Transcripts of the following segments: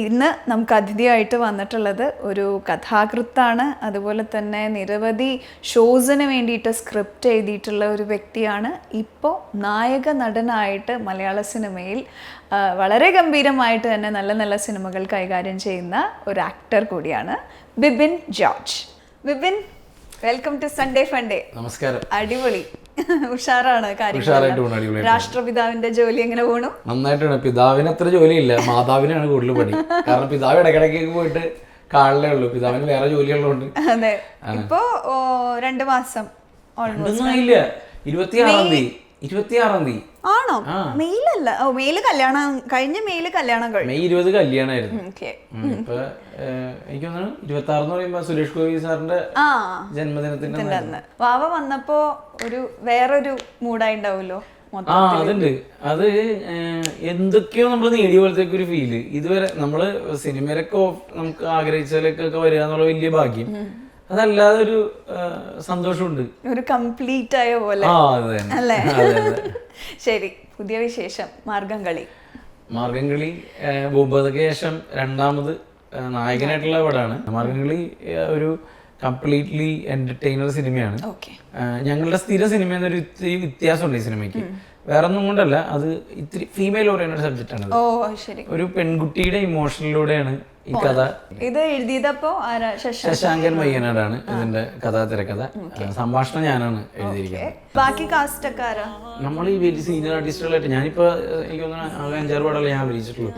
ഇന്ന് നമുക്ക് അതിഥിയായിട്ട് വന്നിട്ടുള്ളത് ഒരു കഥാകൃത്താണ്. അതുപോലെ തന്നെ നിരവധി ഷോസിന് വേണ്ടിയിട്ട് സ്ക്രിപ്റ്റ് എഴുതിയിട്ടുള്ള ഒരു വ്യക്തിയാണ്. ഇപ്പോൾ നായക നടനായിട്ട് മലയാള സിനിമയിൽ വളരെ ഗംഭീരമായിട്ട് തന്നെ നല്ല നല്ല സിനിമകൾ കൈകാര്യം ചെയ്യുന്ന ഒരു ആക്ടർ കൂടിയാണ് Bibin George. Bibin welcome to Sunday Funday നമസ്കാരം. അടിപൊളി. ഉഷാറാണ് കാര്യങ്ങൾ രാഷ്ട്രപിതാവിന്റെ ജോലി എങ്ങനെ പോണു? നന്നായിട്ടാണ് പിതാവിന് അത്ര ജോലിയില്ല. മാതാവിനാണ് കൂടുതൽ പണി. കാരണം പിതാവ് ഇടയ്ക്കിടയ്ക്ക് പോയിട്ട് കാണലേ ഉള്ളൂ. പിതാവിന് വേറെ ജോലിയുള്ളതുകൊണ്ട്. അതെ. ഇപ്പോ രണ്ടു മാസം ഇരുപത്തിയാറാം തീയതി. ഇരുപത്തിയാറാം തീയതി. ആണോ? മെയിലല്ല. ഓ മെയിൽ കല്യാണം കഴിഞ്ഞ മെയിൽ കല്യാണം കഴിഞ്ഞു. മെയ് ഇരുപത് കല്യാണമായിരുന്നു ഇപ്പൊ എനിക്ക് തോന്നുന്നു ഇരുപത്തി ആറ് എന്ന് പറയുമ്പോ സുരേഷ് ഗോപി സാറിന്റെ ജന്മദിനത്തിന്റെ വാവ വന്നപ്പോ ഒരു വേറൊരു മൂഡായി ഉണ്ടാവുമല്ലോ ആ അതുണ്ട്. അത് എന്തൊക്കെയോ നമ്മൾ നേടിയ പോലത്തേക്ക് ഒരു ഫീൽ. ഇതുവരെ നമ്മൾ സിനിമയിലൊക്കെ നമുക്ക് ആഗ്രഹിച്ചാലൊക്കെ വരിക എന്നുള്ള വലിയ ഭാഗ്യം. അതല്ലാതെ ഒരു സന്തോഷമുണ്ട്. ഒരു കംപ്ലീറ്റ് ആയ പോലെ. അല്ലേ? ശരി പുതിയ വിശേഷം. മാർഗം കളി. മാർഗംകളി കളി ഭൂപതകേശം രണ്ടാമത് നായകനായിട്ടുള്ള പടമാണ് മാർഗംകളി കളി ഒരു കംപ്ലീറ്റ്ലി എന്റർടൈനർ സിനിമയാണ്. ഞങ്ങളുടെ സ്ഥിര സിനിമ എന്നൊരു ഇത്തിരി വ്യത്യാസമുണ്ട് ഈ സിനിമയ്ക്ക്. വേറെ ഒന്നും കൊണ്ടല്ല അത് ഇത്തിരി ഫീമെയിൽ ഓറിയന്റഡ് സബ്ജക്റ്റ് ആണ് ഒരു പെൺകുട്ടിയുടെ ഇമോഷനിലൂടെയാണ് ഈ കഥ. ഇത് എഴുതിയതപ്പോ ശശാങ്കൻ. മയ്യനാടാണ് ഇതിന്റെ കഥാ തിരക്കഥ സംഭാഷണം ഞാനാണ് എഴുതിയിരിക്കുന്നത്. ബാക്കി കാസ്റ്റ് ഒക്കെ ആരാ? നമ്മൾ ഈ വലിയ സീനിയർ ആർട്ടിസ്റ്റുകളായിട്ട് ഞാനിപ്പോ എനിക്ക് തോന്നുന്നു അഞ്ചാറ് പടമല്ലേ ഞാൻ അഭിനയിച്ചിട്ടുള്ളൂ.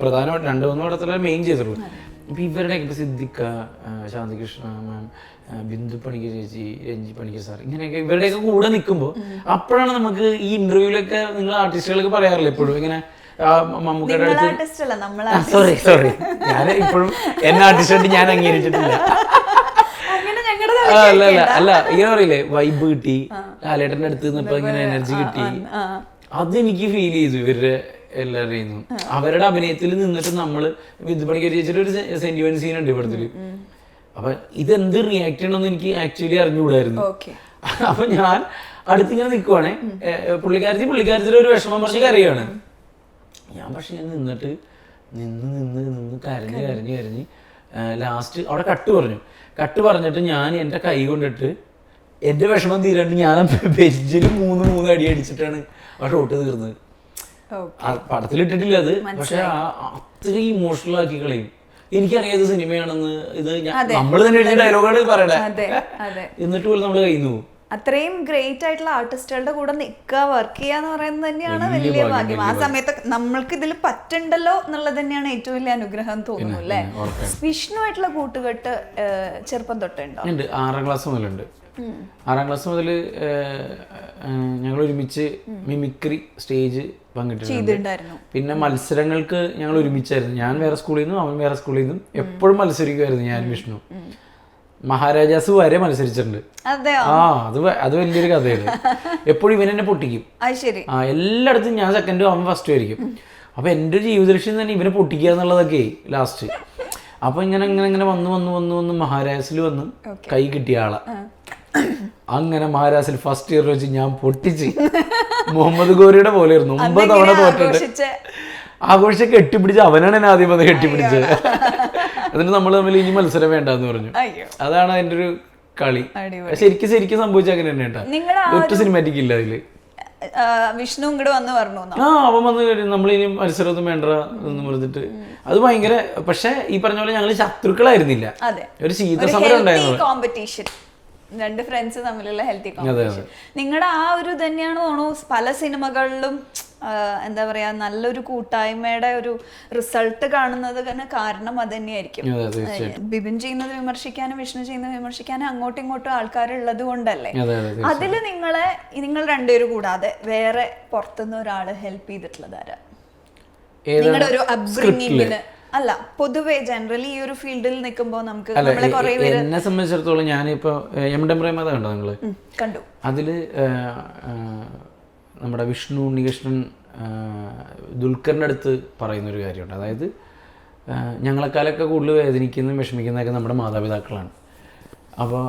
പ്രധാനമായിട്ട് രണ്ട് മൂന്ന് പടത്തിലെ മെയിൻ ചെയ്തിട്ടുള്ളൂ. ഇപ്പൊ ഇവരുടെ ഇപ്പൊ സിദ്ദിഖ ആ, ശാന്തികൃഷ്ണ മാം ബിന്ദു പണിക്ക് ചേച്ചി രഞ്ജി പണിക്ക് സാർ ഇങ്ങനെയൊക്കെ ഇവരുടെയൊക്കെ കൂടെ നിൽക്കുമ്പോൾ അപ്പോഴാണ് നമുക്ക് ഈ ഇന്റർവ്യൂലൊക്കെ നിങ്ങൾ ആർട്ടിസ്റ്റുകളൊക്കെ പറയാറില്ല എപ്പോഴും? ഇങ്ങനെ മമ്മൂക്കയുടെ അടുത്ത് നമ്മൾ സോറി സോറി ഞാൻ ഇപ്പോഴും എന്നെ ആർട്ടിസ്റ്റായിട്ട് ഞാൻ അംഗീകരിച്ചിട്ടില്ല. അല്ല അല്ല അല്ല ഇങ്ങനെ പറയില്ലേ വൈബ് കിട്ടി ലാലേട്ടന്റെ അടുത്ത് നിന്നപ്പോ ഇങ്ങനെ എനർജി കിട്ടി. അതെനിക്ക് ഫീൽ ചെയ്തു ഇവരുടെ എല്ലാവരുടെയും അവരുടെ അഭിനയത്തിൽ നിന്നിട്ട് നമ്മൾ വിദ്യപണിക്ക് ചേച്ചിട്ട് ഒരു സെന്റിമെന്റ് സീൻ ഉണ്ട് ഇവിടത്തിൽ. അപ്പൊ ഇതെന്ത് റിയാക്ട് ചെയ്യണമെന്ന് എനിക്ക് ആക്ച്വലി അറിഞ്ഞുകൂടായിരുന്നു. അപ്പൊ ഞാൻ അടുത്തിങ്ങനെ നിൽക്കുവാണേ പുള്ളിക്കാരത്തി പുള്ളിക്കാരത്തിൽ ഒരു വിഷമം പക്ഷേ കരയാണ്. ഞാൻ പക്ഷെ ഞാൻ നിന്നിട്ട് നിന്ന് നിന്ന് നിന്ന് കരഞ്ഞ് കരഞ്ഞ്. കരഞ്ഞ് ലാസ്റ്റ് അവിടെ കട്ട് പറഞ്ഞു. കട്ട് പറഞ്ഞിട്ട് ഞാൻ എന്റെ കൈ കൊണ്ടിട്ട് എന്റെ വിഷമം തീരാണ്ട് ഞാൻ ബെഞ്ചിൽ മൂന്ന് മൂന്ന് അടി അടിച്ചിട്ടാണ് ആ ഷോട്ട് തീർന്നത്. പടത്തിലിട്ടിട്ടില്ല അത് പക്ഷെ അത്രയും ഇമോഷണൽ ആക്കി കളയും. എനിക്കറിയാത്ത സിനിമയാണെന്ന് ഇത് നമ്മൾ തന്നെ എഴുതിയ ഡയലോഗാണ് പറയണേ. എന്നിട്ട് പോലും നമ്മൾ കഴിഞ്ഞു നിന്ന് പോകും അത്രയും ഗ്രേറ്റ് ആയിട്ടുള്ള ആർട്ടിസ്റ്റുകളുടെ കൂടെ നിൽക്കുക വർക്ക് ചെയ്യാന്ന് എന്ന് പറയുന്നത് തന്നെയാണ് വലിയ ഭാഗ്യം ആ സമയത്ത് നമ്മൾക്ക് ഇതിൽ പറ്റുണ്ടല്ലോ എന്നുള്ളത് തന്നെയാണ് ഏറ്റവും വലിയ അനുഗ്രഹം തോന്നുന്നു അല്ലേ? വിഷ്ണുവായിട്ടുള്ള കൂട്ടുകെട്ട് ചെറുപ്പം തൊട്ടുണ്ടോ ഉണ്ട്? ആറാം ക്ലാസ് മുതലുണ്ട്. ആറാം ക്ലാസ് മുതൽ ഞങ്ങൾ ഒരുമിച്ച് മിമിക്രി സ്റ്റേജ് പങ്കിട്ടിട്ടുണ്ട്. പിന്നെ മത്സരങ്ങൾക്ക് ഞങ്ങൾ ഒരുമിച്ചായിരുന്നു ഞാൻ വേറെ സ്കൂളിൽ നിന്നും അവൻ വേറെ സ്കൂളിൽ നിന്നും എപ്പോഴും മത്സരിക്കുമായിരുന്നു ഞാൻ വിഷ്ണു. മഹാരാജാസ് വരെ മത്സരിച്ചിട്ടുണ്ട്. ആ അത് അത് വലിയൊരു കഥയാണ്. എപ്പോഴും ഇവനെന്നെ എന്നെ പൊട്ടിക്കും. ആ എല്ലായിടത്തും ഞാൻ സെക്കൻഡും അവൻ ഫസ്റ്റ് ആയിരിക്കും. അപ്പൊ എന്റെ ഒരു ജീവിത ലക്ഷ്യം തന്നെ ഇവനെ പൊട്ടിക്കുക എന്നുള്ളതൊക്കെ ലാസ്റ്റ് അപ്പൊ ഇങ്ങനെ ഇങ്ങനെ ഇങ്ങനെ വന്ന് വന്ന് വന്ന് വന്ന് മഹാരാജസിൽ വന്ന് കൈ കിട്ടിയ ആളാ. അങ്ങനെ മഹാരാജസിൽ ഫസ്റ്റ് ഇയർ വെച്ച് ഞാൻ പൊട്ടിച്ച് മുഹമ്മദ് ഗോറിയുടെ പോലെയായിരുന്നു ഒമ്പത് തവണ തോറ്റിട്ട് ആഘോഷം കെട്ടിപ്പിടിച്ച് അവനാണ് എന്നെ ആദ്യം വന്ന് കെട്ടിപ്പിടിച്ചത്. എന്നിട്ട് നമ്മൾ തമ്മിൽ ഇനി മത്സരം വേണ്ടെന്ന് പറഞ്ഞു. അതാണ് അതിന്റെ ഒരു കളി. ശരിക്കും ശരിക്കും സംഭവിച്ച അങ്ങനെ തന്നെ കേട്ടാ ഒറ്റ സിനിമാറ്റിക് ഇല്ല അതിൽ. വിഷ്ണു ഇങ്ങോട്ട് വന്ന് പറഞ്ഞു ആ അവൻ വന്ന് കഴിഞ്ഞ് നമ്മളിനി മത്സരമൊന്നും വേണ്ട എന്ന് പറഞ്ഞിട്ട്. അത് ഭയങ്കര പക്ഷെ ഈ പറഞ്ഞ പോലെ ഞങ്ങൾ ശത്രുക്കളായിരുന്നില്ല. ഒരു ശീതസമരം ഉണ്ടായിരുന്നു. കോമ്പറ്റീഷൻ രണ്ട് ഫ്രണ്ട്സ് തമ്മിലുള്ള ഹെൽത്തി കോമ്പറ്റീഷൻ നിങ്ങളുടെ ആ ഒരു തന്നെയാണ് തോന്നുന്നു പല സിനിമകളിലും എന്താ പറയാ നല്ലൊരു കൂട്ടായ്മയുടെ ഒരു റിസൾട്ട് കാണുന്നത് തന്നെ കാരണം അത് തന്നെയായിരിക്കും. ബിബിൻ ചെയ്യുന്നത് വിമർശിക്കാനും വിഷ്ണു ചെയ്യുന്നത് വിമർശിക്കാനും അങ്ങോട്ടും ഇങ്ങോട്ടും ആൾക്കാരുള്ളത് കൊണ്ടല്ലേ? അതെ അതെ അതിൽ നിങ്ങളെ നിങ്ങൾ രണ്ടുപേരും കൂടാതെ വേറെ പുറത്തുനിന്ന് ഒരാൾ ഹെൽപ്പ് ചെയ്തിട്ടുള്ളത് ആരാ? നിങ്ങളുടെ ഒരു അപ്ബ്രിങ്ങിങ്ങിന് അല്ല പൊതുവെ ജനറലി ഈ ഒരു ഫീൽഡിൽ നിൽക്കുമ്പോൾ നമുക്ക് എന്നെ സംബന്ധിച്ചിടത്തോളം ഞാനിപ്പോ എം പ്രേമത കണ്ടോ നിങ്ങൾ? കണ്ടു. അതിൽ നമ്മുടെ വിഷ്ണു ഉണ്ണികൃഷ്ണൻ ദുൽഖറിന്റെ അടുത്ത് പറയുന്നൊരു കാര്യമുണ്ട്. അതായത് ഞങ്ങളെക്കാലൊക്കെ കൂടുതൽ വേദനിക്കുന്നതും വിഷമിക്കുന്നതൊക്കെ നമ്മുടെ മാതാപിതാക്കളാണ്. അപ്പോൾ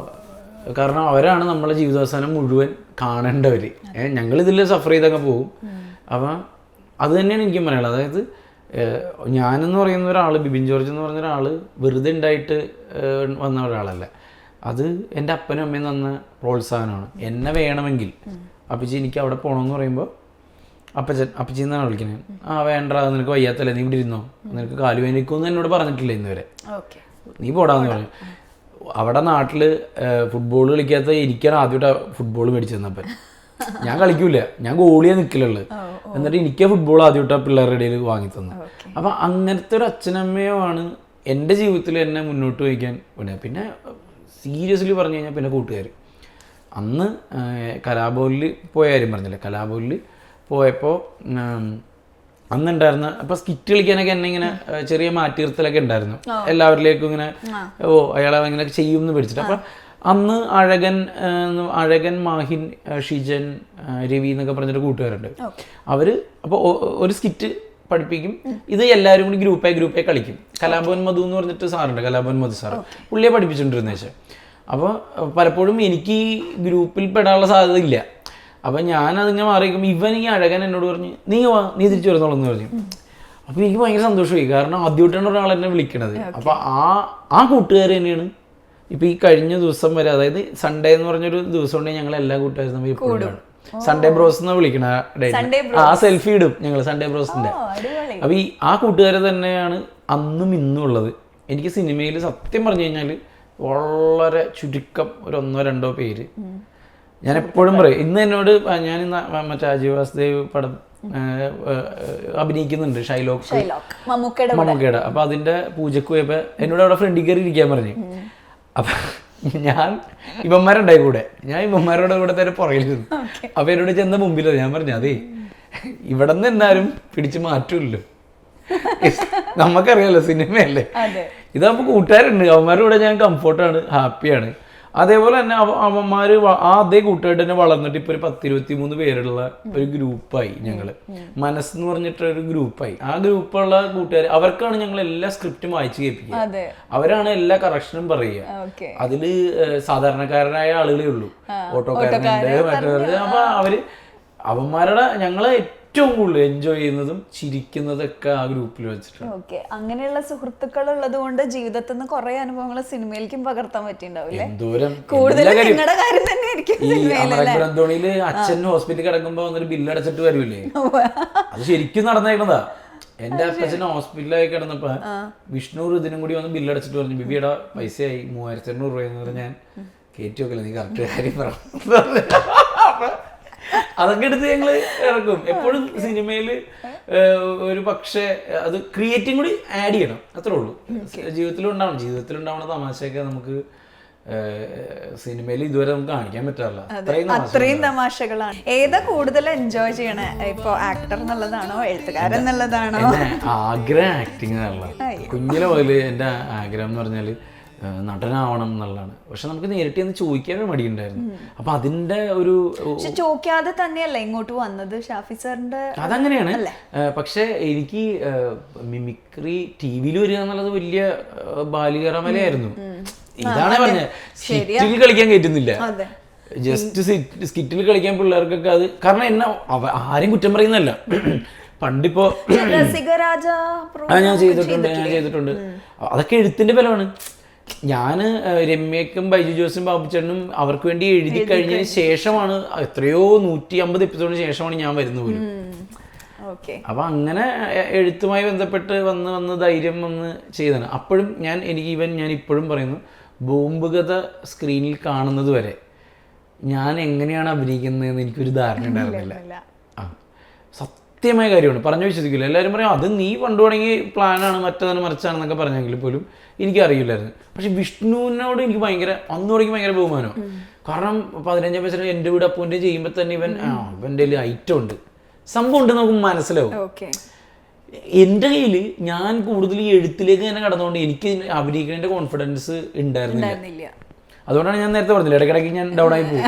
കാരണം അവരാണ് നമ്മളെ ജീവിതാവസാനം മുഴുവൻ കാണേണ്ടവർ ഞങ്ങളിതിൽ സഫർ ചെയ്തൊക്കെ പോകും. അപ്പം അത് തന്നെയാണ് എനിക്കും പറയാനുള്ളത്. അതായത് ഞാനെന്ന് പറയുന്ന ഒരാൾ ബിബിൻ ജോർജ് എന്ന് പറയുന്ന ഒരാൾ വെറുതെ ഉണ്ടായിട്ട് വന്ന ഒരാളല്ല. അത് എന്റെ അപ്പനും അമ്മയും തന്ന പ്രോത്സാഹനമാണ്. എന്നെ വേണമെങ്കിൽ അപ്പച്ചി എനിക്ക് അവിടെ പോകണമെന്ന് പറയുമ്പോൾ അപ്പച്ചൻ അപ്പച്ചി എന്നാണ് വിളിക്കുന്നത് ആ വേണ്ട നിനക്ക് വയ്യാത്തല്ലേ നീ ഇവിടെ ഇരുന്നോ? നിനക്ക് കാൽ വേനിക്കുമെന്ന് എന്നോട് പറഞ്ഞിട്ടില്ല ഇന്നുവരെ നീ പോടാന്ന് പറഞ്ഞു. അവിടെ നാട്ടിൽ ഫുട്ബോൾ കളിക്കാത്ത എനിക്കാണ് ആദ്യമായിട്ട് ഫുട്ബോൾ മേടിച്ചു തന്നപ്പൻ. ഞാൻ കളിക്കൂല. ഞാൻ ഗോളിയാ നിൽക്കലുള്ളത് എന്നിട്ട് എനിക്ക് ഫുട്ബോൾ ആദ്യമായിട്ട് പിള്ളേരുടെ ഇടയിൽ വാങ്ങി തന്നു അപ്പൊ അങ്ങനത്തെ ഒരു അച്ഛനമ്മയോ ആണ് എന്റെ ജീവിതത്തിൽ എന്നെ മുന്നോട്ട് വയ്ക്കാൻ പിന്നെ സീരിയസ്ലി പറഞ്ഞു കഴിഞ്ഞാൽ പിന്നെ കൂട്ടുകാർ അന്ന് കലാബോലിൽ പോയ കാര്യം പറഞ്ഞില്ലേ? കലാബോലിൽ പോയപ്പോൾ അന്നുണ്ടായിരുന്ന അപ്പൊ സ്കിറ്റ് കളിക്കാനൊക്കെ എന്നെ ഇങ്ങനെ ചെറിയ മാറ്റിയിരുത്തലൊക്കെ ഉണ്ടായിരുന്നു. എല്ലാവരിലേക്കും ഇങ്ങനെ ഓ അയാളെ ഇങ്ങനെ ചെയ്യും എന്ന് പിടിച്ചിട്ട്. അപ്പൊ അന്ന് അഴകൻ അഴകൻ മാഹിൻ ഷിജൻ രവി എന്നൊക്കെ പറഞ്ഞൊരു കൂട്ടുകാരുണ്ട്. അവർ അപ്പോൾ ഒരു സ്കിറ്റ് പഠിപ്പിക്കും. ഇത് എല്ലാവരും കൂടി ഗ്രൂപ്പായി ഗ്രൂപ്പായി കളിക്കും. കലാഭവൻ മധു എന്ന് പറഞ്ഞിട്ട് സാറുണ്ട് കലാഭവൻ മധു സാർ പുള്ളിയെ പഠിപ്പിച്ചിട്ടുണ്ടിരുന്ന വെച്ചാൽ അപ്പോൾ പലപ്പോഴും എനിക്ക് ഈ ഗ്രൂപ്പിൽ പെടാനുള്ള സാധ്യത ഇല്ല അപ്പം ഞാൻ അതിങ്ങനെ മാറിയിരിക്കും ഇവൻ ഈ അഴകൻ എന്നോട് പറഞ്ഞു നീ വാ നീ തിരിച്ചു വരുന്നോളൂ എന്ന് പറഞ്ഞു അപ്പോൾ എനിക്ക് ഭയങ്കര സന്തോഷമായി. കാരണം ആദ്യമായിട്ടാണ് ഒരാൾ എന്നെ വിളിക്കണത്. അപ്പോൾ ആ ആ കൂട്ടുകാർ തന്നെയാണ്. ഇപ്പം ഈ കഴിഞ്ഞ ദിവസം വരെ അതായത് സൺഡേ എന്ന് പറഞ്ഞൊരു ദിവസം ഉണ്ടെങ്കിൽ ഞങ്ങൾ എല്ലാ കൂട്ടുകാരും തമ്മിൽ സൺഡേ ബ്രോസ് എന്ന് വിളിക്കണ ആ സെൽഫി ഇടും ഞങ്ങൾ സൺഡേ ബ്രോസിന്റെ അപ്പോൾ അപ്പൊ ഈ ആ കൂട്ടുകാരെ തന്നെയാണ് അന്നും ഇന്നും ഉള്ളത്. എനിക്ക് സിനിമയിൽ സത്യം പറഞ്ഞു കഴിഞ്ഞാൽ വളരെ ചുരുക്കം ഒരു ഒന്നോ രണ്ടോ പേര്. ഞാൻ എപ്പോഴും പറയും ഇന്ന് എന്നോട് ഞാൻ ഇന്ന് മറ്റേ അജയ് വാസുദേവ് പടം അഭിനയിക്കുന്നുണ്ട് ഷൈലോക്ക്. മമ്മൂക്കേട മമ്മൂക്കയുടെ അപ്പൊ അതിന്റെ പൂജക്ക് പോയപ്പോ എന്നോട് അവിടെ ഫ്രണ്ടിൽ കയറി ഇരിക്കാൻ പറഞ്ഞു. അപ്പൊ ഞാൻ ഇവന്മാരുണ്ടായി കൂടെ. ഞാൻ ഇവന്മാരോട് കൂടെ തന്നെ പുറകിലിരുന്നു അപ്പൊ എന്നോട് ചെന്ന മുമ്പിലോ ഞാൻ പറഞ്ഞു അതേ ഇവിടെ നിന്ന് എന്നാരും പിടിച്ചു മാറ്റൂല്ലോ നമുക്കറിയാലോ സിനിമയല്ലേ? ഇത് ഇതാകുമ്പോൾ കൂട്ടുകാരുണ്ട്. അവന്മാരുടെ കൂടെ ഞാൻ കംഫർട്ടാണ് ഹാപ്പിയാണ് അതേപോലെ തന്നെ അവന്മാർ ആ അതേ കൂട്ടുകാരുടെ തന്നെ വളർന്നിട്ട് ഇപ്പൊ ഒരു പത്തിരുപത്തി മൂന്ന് പേരുള്ള ഒരു ഗ്രൂപ്പായി ഞങ്ങൾ. മനസ്സെന്ന് പറഞ്ഞിട്ട് ഒരു ഗ്രൂപ്പായി. ആ ഗ്രൂപ്പുള്ള കൂട്ടുകാർ അവർക്കാണ് ഞങ്ങൾ എല്ലാ സ്ക്രിപ്റ്റും വായിച്ചു കേൾപ്പിക്കുക. അവരാണ് എല്ലാ കറക്ഷനും പറയുക. അതിൽ സാധാരണക്കാരനായ ആളുകളേ ഉള്ളൂ. ഓട്ടോക്കാരനുണ്ട് മറ്റേ അപ്പൊ അവർ അവന്മാരുടെ ഞങ്ങളെ ഏറ്റവും കൂടുതൽ എൻജോയ് ചെയ്യുന്നതും ചിരിക്കുന്നതൊക്കെ ആ ഗ്രൂപ്പിൽ വെച്ചിട്ടുണ്ട് ഓക്കെ. അങ്ങനെയുള്ള സുഹൃത്തുക്കൾ ഉള്ളത് കൊണ്ട് ജീവിതത്തിൽ നിന്ന് കുറെ അനുഭവങ്ങൾ സിനിമയിലേക്കും പകർത്താൻ പറ്റിണ്ടാവില്ലേ എന്തോരം കൂടുതൽ എല്ലാ കാര്യം നിങ്ങളുടെ കാര്യം തന്നെ ആയിരിക്കും ഈ അമരപുരം ധോണിയിൽ അച്ഛൻ ഹോസ്പിറ്റലിൽ കിടക്കുമ്പോ വന്നൊരു ബില്ല് അടച്ചിട്ട് വരൂലേ അത് ശരിക്കും നടന്നേക്കണതാ. എന്റെ അപ്പച്ചൻ ഹോസ്പിറ്റലായി കിടന്നപ്പോ വിഷ്ണു ഇതിനും കൂടി വന്ന് ബില്ല് അടച്ചിട്ട് പറഞ്ഞു ബിബിയുടെ പൈസയായി മൂവായിരത്തി എണ്ണൂറ് രൂപ എന്ന് പറഞ്ഞാൽ ഞാൻ കയറ്റി വെക്കില്ല നീ കറക്റ്റ് കാര്യം പറഞ്ഞു അതൊക്കെ എടുത്ത് ഞങ്ങൾ ഇറക്കും. എപ്പോഴും സിനിമയിൽ ഒരു പക്ഷേ അത് ക്രിയേറ്റിംഗ് കൂടി ആഡ് ചെയ്യണം. അത്രേ ഉള്ളൂ. ജീവിതത്തിൽ ഉണ്ടാവണം ജീവിതത്തിൽ ഉണ്ടാവുന്ന തമാശയൊക്കെ നമുക്ക് സിനിമയിൽ ഇതുവരെ നമുക്ക് കാണിക്കാൻ പറ്റാറില്ല. അത്രയും തമാശകളാണ്. ഏതാ കൂടുതൽ എൻജോയ് ചെയ്യണേ? ഇപ്പൊ ആക്ടർ എന്നുള്ളതാണോ? എഴുത്തുകാരൻ എന്നുള്ളതാണോ? ആഗ്രഹം ആക്ടിങ് എന്നുള്ള കുഞ്ഞിലെ പോലെ എന്റെ ആഗ്രഹം എന്ന് പറഞ്ഞാൽ നടനാവണം എന്നുള്ളതാണ്. പക്ഷെ നമുക്ക് നേരിട്ട് എന്ന് ചോദിക്കാനേ മടിയുണ്ടായിരുന്നു. അപ്പൊ അതിന്റെ ഒരു ചോദിക്കാതെ തന്നെയല്ല ഇങ്ങോട്ട് വന്നത്? ഷാഫി സാറിന്റെ അതങ്ങനെയാണ്. പക്ഷെ എനിക്ക് മിമിക്രി ടി വിയിൽ വരിക എന്നുള്ളത് വലിയ ബാലികറമലയായിരുന്നു ഇതാണ് പറഞ്ഞത്. കളിക്കാൻ കയറ്റുന്നില്ല ജസ്റ്റ് സ്കിറ്റിൽ കളിക്കാൻ പിള്ളേർക്കൊക്കെ അത് കാരണം എന്നെ ആരും കുറ്റം പറയുന്നല്ല പണ്ടിപ്പോ ആ ഞാൻ ചെയ്തിട്ടുണ്ട് ഞാൻ ചെയ്തിട്ടുണ്ട്. അതൊക്കെ എഴുത്തിന്റെ ബലമാണ് ഞാൻ രമ്യക്കും ബൈജു ജോസും ബാബുച്ചേട്ടനും അവർക്ക് വേണ്ടി എഴുതി കഴിഞ്ഞതിന് ശേഷമാണ് എത്രയോ നൂറ്റി അമ്പത് എപ്പിസോഡിന് ശേഷമാണ് ഞാൻ വരുന്നത് പോലും. അപ്പൊ അങ്ങനെ എഴുത്തുമായി ബന്ധപ്പെട്ട് വന്ന് വന്ന് ധൈര്യം വന്ന് ചെയ്തതാണ്. അപ്പോഴും ഞാൻ എനിക്ക് ഈവൻ ഞാൻ ഇപ്പോഴും പറയുന്നു ബോംബ് കഥ സ്ക്രീനിൽ കാണുന്നത് വരെ ഞാൻ എങ്ങനെയാണ് അഭിനയിക്കുന്നതെന്ന് എനിക്കൊരു ധാരണ ഉണ്ടായിരുന്നില്ല. സത്യമായ കാര്യമാണ്. പറഞ്ഞു വിശ്വസിക്കില്ല. എല്ലാവരും പറയും അത് നീ പണ്ട് തുടങ്ങി പ്ലാനാണ് മറ്റേതാണ് മറിച്ചാണെന്നൊക്കെ പറഞ്ഞെങ്കിൽ പോലും എനിക്കറിയില്ലായിരുന്നു. പക്ഷെ വിഷ്ണുവിനോട് എനിക്ക് ഭയങ്കര അന്ന് തുടങ്ങി ഭയങ്കര ബഹുമാനം കാരണം പതിനഞ്ചാം വയസ്സിൽ എന്റെ വീട് അപ്പൂന്റെ ചെയ്യുമ്പോൾ തന്നെ ഇവൻ ആ ഇവന്റെ കയ്യിൽ ഐറ്റം ഉണ്ട്. സംഭവം ഉണ്ട് നമുക്ക് മനസ്സിലാവും. എന്റെ കയ്യിൽ ഞാൻ കൂടുതൽ എഴുത്തിലേക്ക് തന്നെ കടന്നുകൊണ്ട് എനിക്ക് അഭിനയിക്കുന്നതിന്റെ കോൺഫിഡൻസ് ഉണ്ടായിരുന്നില്ല. അതുകൊണ്ടാണ് ഞാൻ നേരത്തെ പറഞ്ഞില്ല ഇടയ്ക്കിടയ്ക്ക് ഞാൻ ഡൗൺ ആയി പോകും.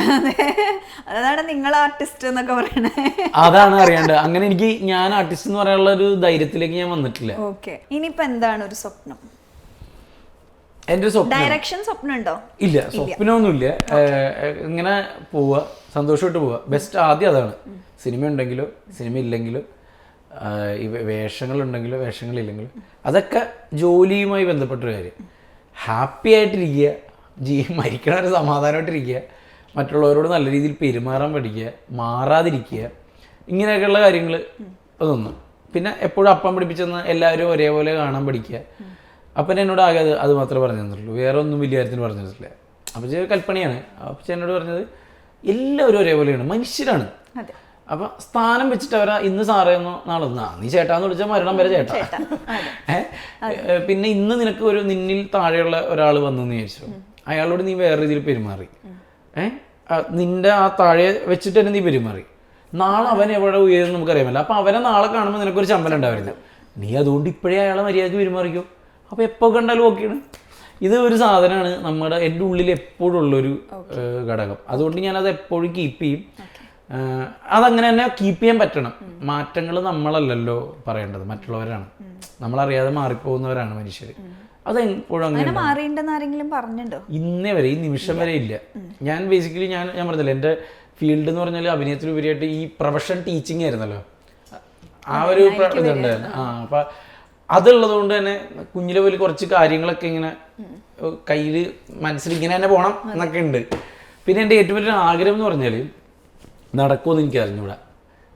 അതാണ് നിങ്ങൾ ആർട്ടിസ്റ്റ് എന്നൊക്കെ പറയണേ. അതാണ് അറിയേണ്ടത് അങ്ങനെ എനിക്ക് ഞാൻ ആർട്ടിസ്റ്റ് എന്ന് പറയാനുള്ള ഒരു ധൈര്യത്തിലേക്ക് ഞാൻ വന്നിട്ടില്ല. ഓക്കെ ഇനിയിപ്പോ എന്താണ് ഒരു സ്വപ്നം? എന്റെ ഡയറക്ഷൻ സ്വപ്നം. ഉണ്ടോ? ഇല്ല സ്വപ്നമൊന്നുമില്ല. ഇങ്ങനെ പോവുക സന്തോഷമായിട്ട് പോവുക ബെസ്റ്റ് ആദ്യം അതാണ്. സിനിമ ഉണ്ടെങ്കിലോ സിനിമ ഇല്ലെങ്കിലോ വേഷങ്ങളുണ്ടെങ്കിലോ വേഷങ്ങളില്ലെങ്കിലോ അതൊക്കെ ജോലിയുമായി ബന്ധപ്പെട്ട കാര്യം. ഹാപ്പി ആയിട്ടിരിക്കുക ജീ മരിക്കണ ഒരു സമാധാനമായിട്ടിരിക്കുക. മറ്റുള്ളവരോട് നല്ല രീതിയിൽ പെരുമാറാൻ പഠിക്കുക മാറാതിരിക്കുക. ഇങ്ങനെയൊക്കെയുള്ള കാര്യങ്ങൾ അതൊന്നും പിന്നെ എപ്പോഴും അപ്പം പിടിപ്പിച്ചെന്ന് എല്ലാവരും ഒരേപോലെ കാണാൻ പഠിക്കുക. അപ്പൻ എന്നോട് ആകെ അത് അത് മാത്രമേ പറഞ്ഞു തന്നിട്ടുള്ളൂ. വേറെ ഒന്നും വലിയ കാര്യത്തിന് പറഞ്ഞു തന്നിട്ടില്ല. അപ്പം കൽപ്പണിയാണ് അപ്പം എന്നോട് പറഞ്ഞത് എല്ലാവരും ഒരേപോലെയാണ്. മനുഷ്യരാണ്. അപ്പൊ സ്ഥാനം വെച്ചിട്ട് അവരാ ഇന്ന് സാറേ എന്നോ നാളെ ഒന്ന് നീ ചേട്ടാന്ന് വിളിച്ചാൽ മരണം വരെ ചേട്ടാ. ഏ? ഏ, പിന്നെ ഇന്ന് നിനക്ക് ഒരു നിന്നിൽ താഴെയുള്ള ഒരാൾ വന്നു എന്ന് വിചാരിച്ചു? അയാളോട് നീ വേറെ രീതിയിൽ പെരുമാറി. ഏഹ് നിന്റെ ആ താഴെ വെച്ചിട്ട് തന്നെ നീ പെരുമാറി. നാളെ അവൻ എവിടെ ഉയരുന്നു നമുക്കറിയാമല്ലോ. അപ്പോൾ അവനെ നാളെ കാണുമ്പോൾ നിനക്കൊരു ചമ്മലം ഉണ്ടാവില്ല നീ അതുകൊണ്ട് ഇപ്പോഴേ അയാളെ മര്യാദയ്ക്ക് പെരുമാറിക്കോ? അപ്പോൾ എപ്പോ കണ്ടാലും ഓക്കെയാണ് ഇത് ഒരു സാധനമാണ് നമ്മുടെ എന്റെ ഉള്ളിൽ എപ്പോഴും ഉള്ളൊരു ഒരു ഘടകം. അതുകൊണ്ട് ഞാൻ അത് എപ്പോഴും കീപ്പ് ചെയ്യും. അതങ്ങനെ തന്നെ കീപ്പ് ചെയ്യാൻ പറ്റണം. മാറ്റങ്ങൾ നമ്മളല്ലല്ലോ പറയേണ്ടത്. മറ്റുള്ളവരാണ്. നമ്മളറിയാതെ മാറിപ്പോകുന്നവരാണ് മനുഷ്യർ അത് എപ്പോഴും അങ്ങനെ അങ്ങനെ മാറിയിട്ടുണ്ടെന്ന് ആരെങ്കിലും പറഞ്ഞിട്ടുണ്ടോ ഇന്നേ വരെ ഈ നിമിഷം വരെ ഇല്ല. ഞാൻ ബേസിക്കലി ഞാൻ ഞാൻ പറഞ്ഞില്ല എന്റെ ഫീൽഡ് എന്ന് പറഞ്ഞാൽ അഭിനയത്തിലുപരിയായിട്ട് ഈ പ്രൊഫഷൻ ടീച്ചിങ് ആയിരുന്നല്ലോ. ആ ഒരു ഇതുണ്ടായിരുന്നു. ആ അപ്പൊ അതുള്ളത് കൊണ്ട് തന്നെ കുഞ്ഞിലെ പോലെ കുറച്ച് കാര്യങ്ങളൊക്കെ ഇങ്ങനെ കയ്യിൽ മനസ്സിൽ ഇങ്ങനെ തന്നെ പോകണം എന്നൊക്കെ ഉണ്ട് പിന്നെ എന്റെ ഏറ്റവും വലിയ ആഗ്രഹം എന്ന് പറഞ്ഞാൽ നടക്കുമെന്ന് എനിക്ക് അറിഞ്ഞൂടാ.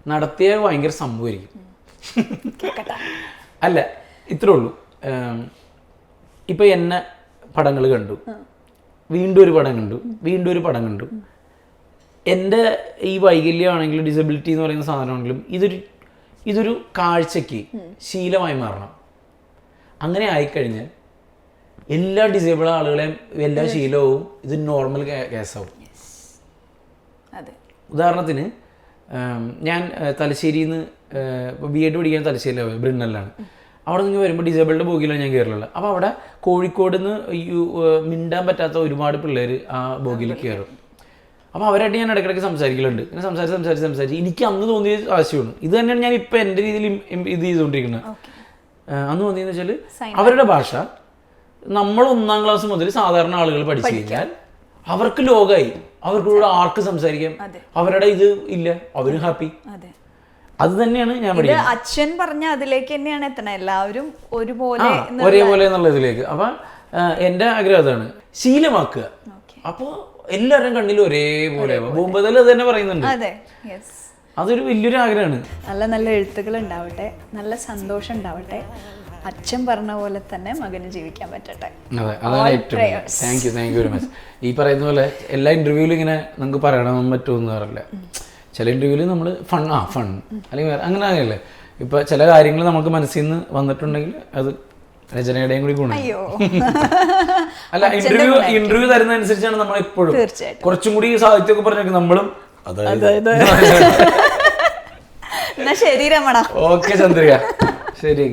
നടത്തിയ ഭയങ്കര സംഭവമായിരിക്കും. അല്ല ഇത്രേ ഉള്ളൂ. ഇപ്പൊ എന്നെ പടങ്ങൾ കണ്ടു. വീണ്ടും ഒരു പടം കണ്ടു. വീണ്ടും ഒരു പടം കണ്ടു. എന്റെ ഈ വൈകല്യമാണെങ്കിലും ഡിസബിലിറ്റി എന്ന് പറയുന്ന സാധനമാണെങ്കിലും ഇതൊരു ഇതൊരു കാഴ്ചയ്ക്ക് ശീലമായി മാറണം. അങ്ങനെ ആയിക്കഴിഞ്ഞാൽ എല്ലാ ഡിസേബിൾ ആളുകളെയും എല്ലാ ശീലവും ഇത് നോർമൽ കേസാവും ഉദാഹരണത്തിന് ഞാൻ തലശ്ശേരിന്ന് തലശ്ശേരിയിൽ നിന്ന് ബി എഡ് പഠിക്കാൻ തലശ്ശേരിയിലാണ് ബ്രിണ്ണലിലാണ് അവിടെ നിന്ന് വരുമ്പോൾ ഡിസേബിൾഡ് ബോഗിയിലാണ് ഞാൻ കയറിയുള്ളത് അപ്പോൾ അവിടെ കോഴിക്കോട് നിന്ന് മിണ്ടാൻ പറ്റാത്ത ഒരുപാട് പിള്ളേർ ആ ബോഗിയിൽ കയറും അപ്പോൾ അവരായിട്ട് ഞാൻ ഇടയ്ക്കിടയ്ക്ക് സംസാരിക്കലുണ്ട്. ഇങ്ങനെ സംസാരിച്ച് സംസാരിച്ച് സംസാരിച്ച് എനിക്ക് അന്ന് തോന്നിയ ആവശ്യമാണ്. ഇത് തന്നെയാണ് ഞാൻ ഇപ്പം എന്റെ രീതിയിൽ ഇത് ചെയ്തുകൊണ്ടിരിക്കുന്നത്. അന്ന് തോന്നിയെന്ന് വെച്ചാൽ അവരുടെ ഭാഷ. നമ്മൾ ഒന്നാം ക്ലാസ് മുതൽ സാധാരണ ആളുകൾ പഠിച്ചു കഴിഞ്ഞാൽ അവർക്ക് ലോകമായി അവർക്കൂടെ ആർക്ക് സംസാരിക്കാം? അവരുടെ ഇത് ഇല്ല. അവരും ഹാപ്പി അതെ തന്നെയാണ് ഞാൻ പഠിക്കുന്നത്. അച്ഛൻ പറഞ്ഞ അതിലേക്ക് തന്നെയാണ് എത്തണത് എല്ലാവരും ഒരുപോലെ ഒരേപോലെ എന്നുള്ള ഇതിലേക്ക്. അപ്പൊ എന്റെ എന്റെ ആഗ്രഹം അതാണ് ശീലമാക്കുക. അപ്പോൾ എല്ലാവരും കണ്ണിൽ ഒരേപോലെ ഭൂമ്പതൽ അത് തന്നെ പറയുന്നുണ്ട്. അതൊരു വലിയൊരു ആഗ്രഹമാണ്. നല്ല നല്ല എഴുത്തുകൾ ഉണ്ടാവട്ടെ. നല്ല സന്തോഷം ഉണ്ടാവട്ടെ. അച്ഛൻ പറഞ്ഞ പോലെ തന്നെ മകന് ജീവിക്കാൻ പറ്റട്ടെ. അതെ അതാണ് ഏറ്റവും thank you thank you very much ഈ പറയുന്ന പോലെ എല്ലാ ഇന്റർവ്യൂവിലും ഇങ്ങനെ നിങ്ങൾക്ക് പറയണമെന്ന് പറ്റുമെന്ന് പറയില്ല ചില ഇന്റർവ്യൂവിൽ നമ്മൾ ഫൺ ആ ഫൺ അല്ലെങ്കിൽ വേറെ അങ്ങനെ അങ്ങനെയല്ലേ ഇപ്പൊ ചില കാര്യങ്ങൾ നമുക്ക് മനസ്സിൽ നിന്ന് വന്നിട്ടുണ്ടെങ്കിൽ അത് രചനയുടെയും കൂടി ഗുണം. അല്ല ഇന്റർവ്യൂ ഇന്റർവ്യൂ തരുന്ന അനുസരിച്ചാണ് നമ്മൾ എപ്പോഴും. കുറച്ചും കൂടി സാഹിത്യമൊക്കെ പറഞ്ഞു നമ്മളും അതായത് ശരി രമണ. ഓക്കെ ചന്ദ്രിക. ശരി